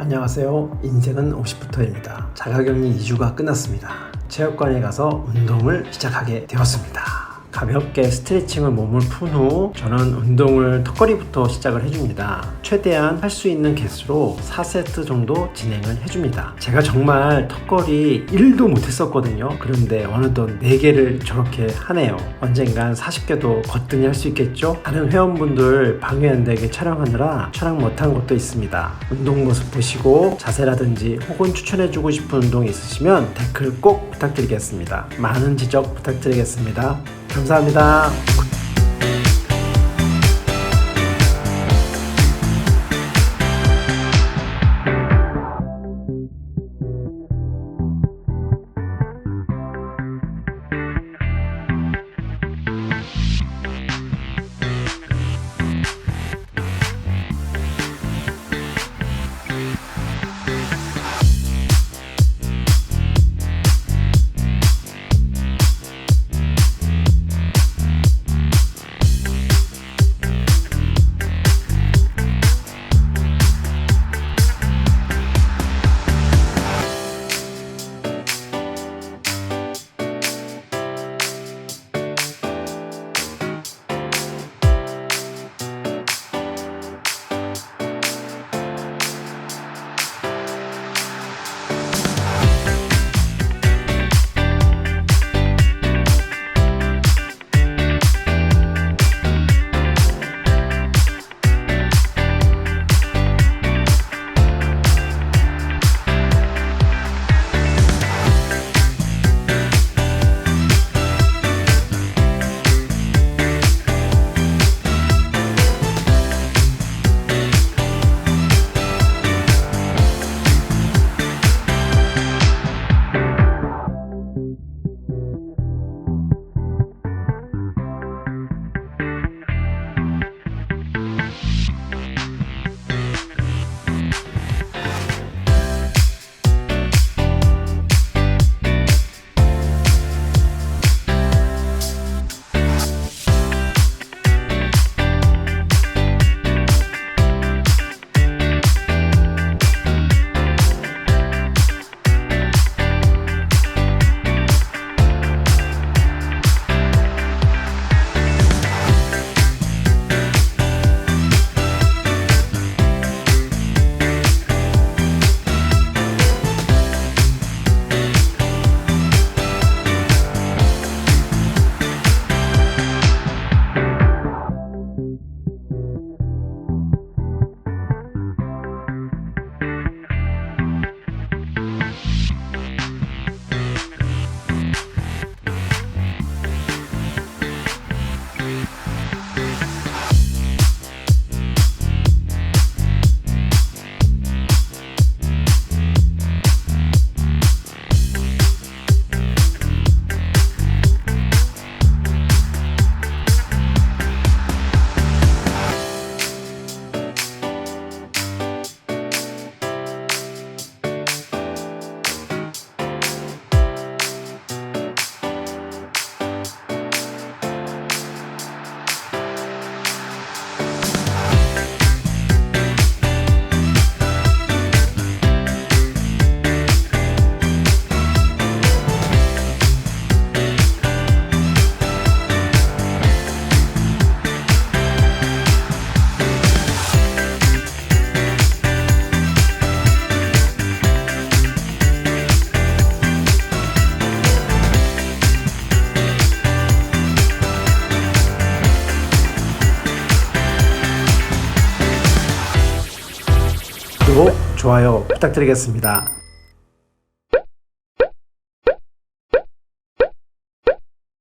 안녕하세요. 인생은 50부터입니다. 자가격리 2주가 끝났습니다. 체육관에 가서 운동을 시작하게 되었습니다. 가볍게 스트레칭을 몸을 푼 후 저는 운동을 턱걸이부터 시작을 해줍니다. 최대한 할 수 있는 개수로 4세트 정도 진행을 해줍니다. 제가 정말 턱걸이 1도 못했었거든요. 그런데 어느덧 4개를 저렇게 하네요. 언젠간 40개도 거뜬히 할 수 있겠죠? 다른 회원분들 방해한되게 촬영하느라 촬영 못한 것도 있습니다. 운동 모습 보시고 자세라든지 혹은 추천해주고 싶은 운동 있으시면 댓글 꼭 부탁드리겠습니다. 많은 지적 부탁드리겠습니다. 감사합니다. 구독, 좋아요 부탁드리겠습니다.